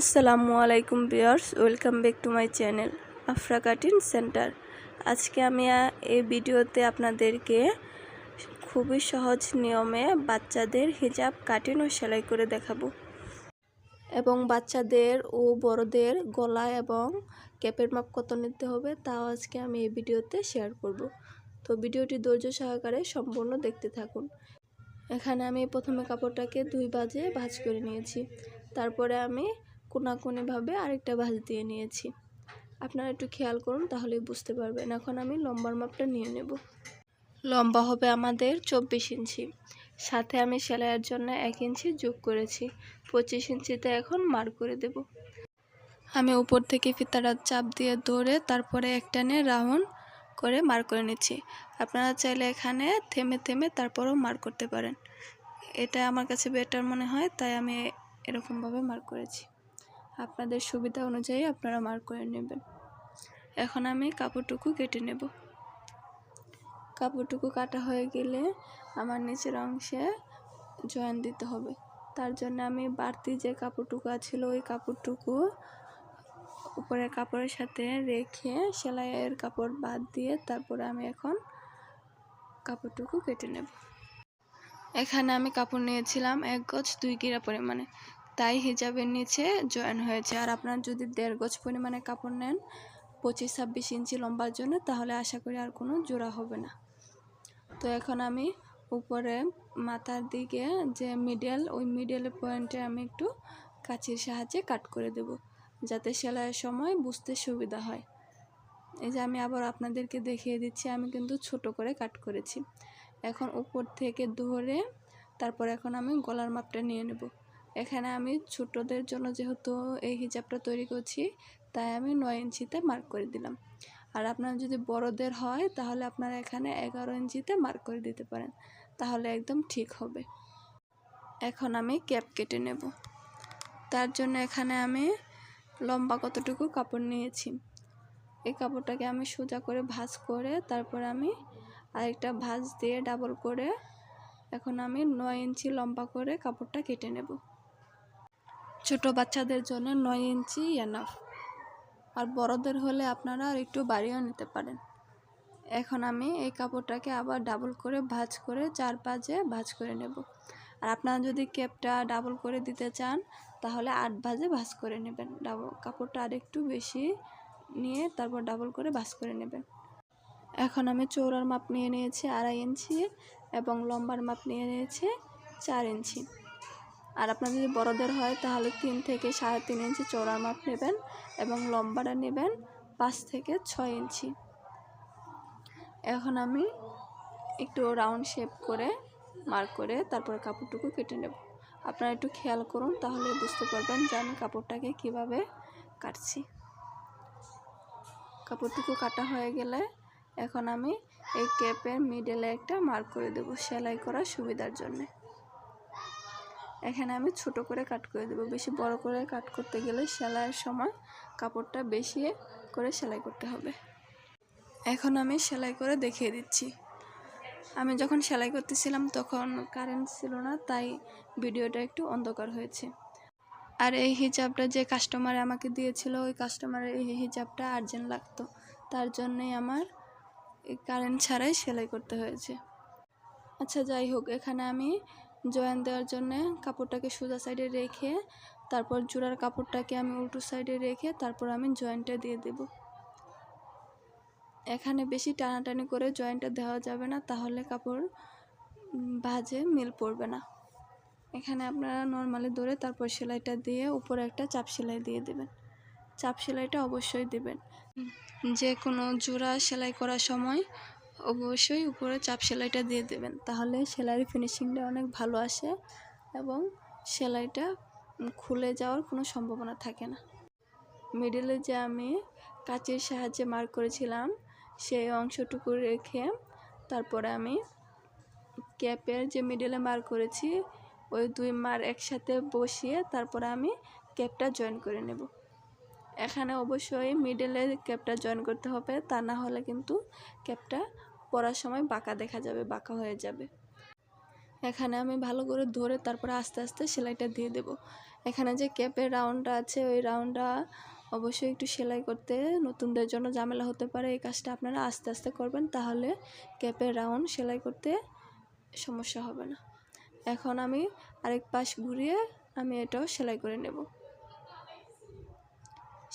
আসসালামু আলাইকুম viewers welcome back to my channel Afra cutting centre. আজকে আমি এই ভিডিওতে আপনাদেরকে খুবই সহজ নিয়মে বাচ্চাদের হিজাব কাটিং ও সেলাই করে দেখাবো। এবং বাচ্চাদের ও বড়দের গলা এবং ক্যাপের মাপ কত নিতে হবে তাও আজকে আমি এই ভিডিওতে শেয়ার করব। তো ভিডিওটি ধৈর্য সহকারে সম্পূর্ণ দেখতে থাকুন। এখানে আমি প্রথমে কাপড়টাকে দুই বাজে ভাজ করে নিয়েছি। তারপরে আমি কোনাকুনিভাবে আরেকটা ভাঁজ দিয়ে নিয়েছি। আপনারা একটু খেয়াল করুন, তাহলেই বুঝতে পারবেন। এখন আমি লম্বার মাপটা নিয়ে নেব। লম্বা হবে আমাদের চব্বিশ ইঞ্চি। সাথে আমি সেলাইয়ের জন্য এক ইঞ্চি যোগ করেছি। পঁচিশ ইঞ্চিতে এখন মার করে দেব। আমি উপর থেকে ফিতাটা চাপ দিয়ে ধরে তারপরে একটানে রাউন্ড করে মার করে নিচ্ছি। আপনারা চাইলে এখানে থেমে থেমে তারপরেও মার করতে পারেন। এটা আমার কাছে বেটার মনে হয়, তাই আমি এরকমভাবে মার করেছি। আপনাদের সুবিধা অনুযায়ী আপনারা মার করে নেবেন। এখন আমি কাপড়টুকু কেটে নেব। কাপড়টুকু কাটা হয়ে গেলে আমার নিচের অংশে জয়েন দিতে হবে। তার জন্য আমি বাড়তি যে কাপড়টুকু আছিল, ওই কাপড়টুকু উপরের কাপড়ের সাথে রেখে সেলাইয়ের কাপড় বাদ দিয়ে তারপরে আমি এখন কাপড়টুকু কেটে নেব। এখানে আমি কাপড় নিয়েছিলাম এক গজ দুই গিরা পরিমাণে। তাই হিজাবের নিচে জয়েন হয়েছে। আর আপনার যদি দেড় গজ পরিমাণে কাপড় নেন, পঁচিশ, ছাব্বিশ ইঞ্চি লম্বার জন্য, তাহলে আশা করি আর কোনো জোড়া হবে না। তো এখন আমি উপরে মাথার দিকে যে মিডল ওই মিডল পয়েন্টে আমি একটু কাঁচির সাহায্যে কাট করে দেব, যাতে সেলাইয়ের সময় বুঝতে সুবিধা হয়। এই যে আমি আবার আপনাদেরকে দেখিয়ে দিচ্ছি, আমি কিন্তু ছোট করে কাট করেছি। এখন উপর থেকে ধরে, তারপর এখন আমি গলার মাপটা নিয়ে নেব। এখানে আমি ছোটদের জন্য যেহেতু এই হিজাবটা তৈরি করছি, তাই আমি নয় ইঞ্চিতে মার্ক করে দিলাম। আর আপনার যদি বড়দের হয়, তাহলে আপনারা এখানে এগারো ইঞ্চিতে মার্ক করে দিতে পারেন। তাহলে একদম ঠিক হবে। এখন আমি ক্যাপ কেটে নেব। তার জন্য এখানে আমি লম্বা কতটুকু কাপড় নিয়েছি। এই কাপড়টাকে আমি সোজা করে ভাঁজ করে, তারপর আমি আরেকটা ভাঁজ দিয়ে ডাবল করে এখন আমি নয় ইঞ্চি লম্বা করে কাপড়টা কেটে নেব। ছোট বাচ্চাদের জন্য নয় ইঞ্চি এনাফ আর বড়দের হলে আপনারা আর একটু বাড়িয়েও নিতে পারেন। এখন আমি এই কাপড়টাকে আবার ডাবল করে ভাঁজ করে চার পাঁচে ভাঁজ করে নেব। আর আপনারা যদি ক্যাপটা ডাবল করে দিতে চান, তাহলে আট ভাজে ভাঁজ করে নেবেন। ডাবল কাপড়টা আর একটু বেশি নিয়ে তারপর ডাবল করে ভাঁজ করে নেবেন। এখন আমি চৌড়ার মাপ নিয়ে নিয়েছি আড়াই ইঞ্চি এবং লম্বার মাপ নিয়ে নিয়েছি চার ইঞ্চি। আর আপনার যদি বড়দের হয়, তাহলে তিন থেকে সাড়ে তিন ইঞ্চি চৌড়ার মাপ নেবেন এবং লম্বাটা নেবেন পাঁচ থেকে ছয় ইঞ্চি। এখন আমি একটু রাউন্ড শেপ করে মার্ক করে তারপর কাপড়টুকু কেটে নেব। আপনারা একটু খেয়াল করুন, তাহলে বুঝতে পারবেন যে আমি কাপড়টাকে কীভাবে কাটছি। কাপড়টুকু কাটা হয়ে গেলে এখন আমি এই ক্যাপের মিডলে একটা মার্ক করে দেব, সেলাই করার সুবিধার জন্যে। এখানে আমি ছোট করে কাট করে দেবো। বেশি বড় করে কাট করতে গেলে সেলাইয়ের সময় কাপড়টা বেশি করে সেলাই করতে হবে। এখন আমি সেলাই করে দেখিয়ে দিচ্ছি। আমি যখন সেলাই করতেছিলাম তখন কারেন্ট ছিল না, তাই ভিডিওটা একটু অন্ধকার হয়েছে। আর এই হিজাবটা যে কাস্টমার আমাকে দিয়েছিল, ওই কাস্টমারের এই হিজাবটা আর্জেন্ট লাগতো। তার জন্যই আমার কারেন্ট ছাড়াই সেলাই করতে হয়েছে। আচ্ছা যাই হোক, এখানে আমি জয়েন দেওয়ার জন্য কাপড়টাকে সোজা সাইডে রেখে, তারপর জোড়ার কাপড়টাকে আমি উল্টো সাইডে রেখে, তারপর আমি জয়েন্টটা দিয়ে দেব। এখানে বেশি টানাটানি করে জয়েন্টটা দেওয়া যাবে না, তাহলে কাপড় ভাজে মিল পড়বে না। এখানে আপনারা নর্মালি ধরে তারপর সেলাইটা দিয়ে উপরে একটা চাপ সেলাই দিয়ে দেবেন। চাপ সেলাইটা অবশ্যই দেবেন। যে কোনো জোড়া সেলাই করার সময় অবশ্যই উপরে চাপ সেলাইটা দিয়ে দেবেন। তাহলে সেলাইয়ের ফিনিশিংটা অনেক ভালো আসে এবং সেলাইটা খুলে যাওয়ার কোনো সম্ভাবনা থাকে না। মিডিলে যে আমি কাচের সাহায্যে মার্ক করেছিলাম, সেই অংশটুকু রেখে তারপরে আমি ক্যাপের যে মিডিলে মার্ক করেছি, ওই দুই মার একসাথে বসিয়ে তারপরে আমি ক্যাপটা জয়েন করে নেব। এখানে অবশ্যই মিডলে ক্যাপটা জয়েন করতে হবে, তা না হলে কিন্তু ক্যাপটা পরার সময় বাঁকা দেখা যাবে, বাঁকা হয়ে যাবে। এখানে আমি ভালো করে ধরে তারপরে আস্তে আস্তে সেলাইটা দিয়ে দেব। এখানে যে ক্যাপের রাউন্ডটা আছে, ওই রাউন্ডটা অবশ্যই একটু সেলাই করতে নতুনদের জন্য ঝামেলা হতে পারে, এই কাজটা আপনারা আস্তে আস্তে করবেন, তাহলে ক্যাপের রাউন্ড সেলাই করতে সমস্যা হবে না। এখন আমি আরেক পাশ ঘুরিয়ে আমি এটাও সেলাই করে নেব।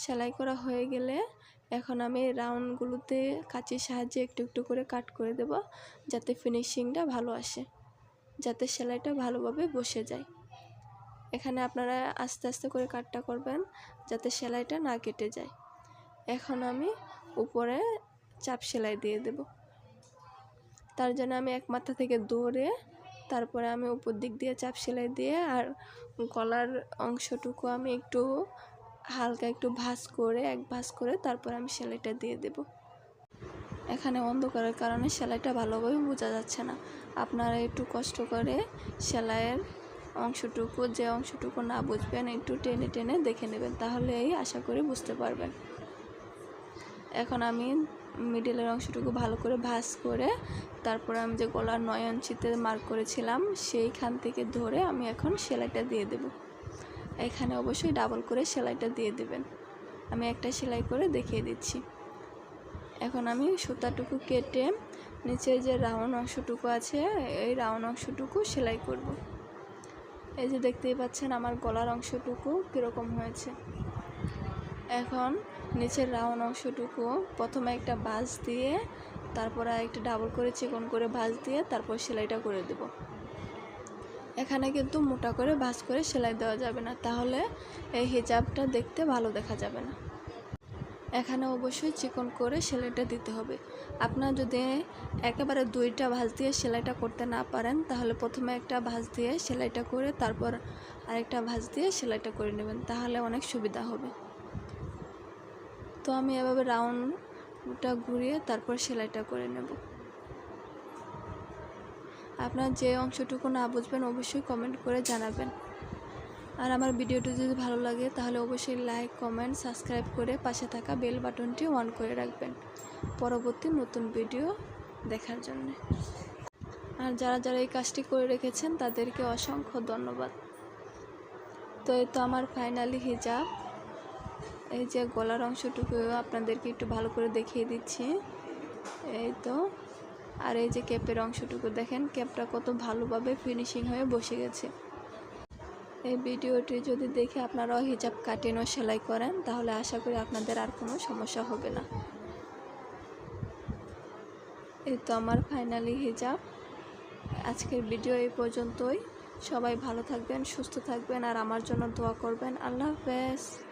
সেলাই করা হয়ে গেলে এখন আমি রাউন্ডগুলোতে কাঁচির সাহায্যে একটু একটু করে কাট করে দেব যাতে ফিনিশিংটা ভালো আসে, যাতে সেলাইটা ভালোভাবে বসে যায়। এখানে আপনারা আস্তে আস্তে করে কাটটা করবেন যাতে সেলাইটা না কেটে যায়। এখন আমি উপরে চাপ সেলাই দিয়ে দেব। তার জন্য আমি এক মাথা থেকে দৌড়ে তারপরে আমি উপর দিক দিয়ে চাপ সেলাই দিয়ে আর গলার অংশটুকু আমি একটু হালকা একটু ভাঁজ করে, এক ভাঁজ করে তারপর আমি সেলাইটা দিয়ে দেব। এখানে অন্ধকারের কারণে সেলাইটা ভালোভাবে বোঝা যাচ্ছে না। আপনারা একটু কষ্ট করে সেলাইয়ের অংশটুকু, যে অংশটুকু না বুঝবেন একটু টেনে টেনে দেখে নেবেন, তাহলেই আশা করি বুঝতে পারবেন। এখন আমি মিডিলের অংশটুকু ভালো করে ভাঁজ করে, তারপর আমি যে গলার নয় ইঞ্চিতে মার্ক করেছিলাম, সেইখান থেকে ধরে আমি এখন সেলাইটা দিয়ে দেব। এখানে অবশ্যই ডাবল করে সেলাইটা দিয়ে দেবেন। আমি একটা সেলাই করে দেখিয়ে দিচ্ছি। এখন আমি সুতাটুকু কেটে নিচে যে রাউন্ড অংশটুকু আছে, এই রাউন্ড অংশটুকু সেলাই করব। এই যে দেখতেই পাচ্ছেন আমার গলার অংশটুকু কীরকম হয়েছে। এখন নিচের রাউন্ড অংশটুকু প্রথমে একটা বাজ দিয়ে, তারপর একটা ডাবল করে চিকন করে ভাঁজ দিয়ে, তারপর সেলাইটা করে দেব। এখানে কিন্তু মোটা করে ভাঁজ করে সেলাই দেওয়া যাবে না। তাহলে এই হিজাবটা দেখতে ভালো দেখা যাবে না। এখানে অবশ্যই চিকন করে সেলাইটা দিতে হবে। আপনার যদি একেবারে দুইটা ভাঁজ দিয়ে সেলাইটা করতে না পারেন, তাহলে প্রথমে একটা ভাঁজ দিয়ে সেলাইটা করে তারপর আরেকটা ভাঁজ দিয়ে সেলাইটা করে নেবেন, তাহলে অনেক সুবিধা হবে। তো আমি এভাবে রাউন্ডটা ঘুরিয়ে তারপর সেলাইটা করে নেব। আপনার যে অংশটুকু না বুঝবেন অবশ্যই কমেন্ট করে জানাবেন। আর আমার ভিডিওটি যদি ভালো লাগে, তাহলে অবশ্যই লাইক কমেন্ট সাবস্ক্রাইব করে পাশে থাকা বেল বাটনটি অন করে রাখবেন। পরবর্তী নতুন ভিডিও দেখার জন্য। আর যারা যারা এই কাজটি করে রেখেছেন, তাদেরকে অসংখ্য ধন্যবাদ। তো এই তো আমার ফাইনালি হিজাব এই যে গলার অংশটুকু আপনাদেরকে একটু ভালো করে দেখিয়ে দিচ্ছি। এই তো আর এই যে ক্যাপের অংশটুকু দেখেন, ক্যাপটা কত ভালোভাবে ফিনিশিং হয়ে বসে গেছে। এই ভিডিওটি যদি দেখে আপনারাও হিজাব কাটেন ও সেলাই করেন, তাহলে আশা করি আপনাদের আর কোনো সমস্যা হবে না। এই তো আমার ফাইনালি হিজাব। আজকের ভিডিও এই পর্যন্তই। সবাই ভালো থাকবেন, সুস্থ থাকবেন, আর আমার জন্য দোয়া করবেন। আল্লাহ হাফেজ।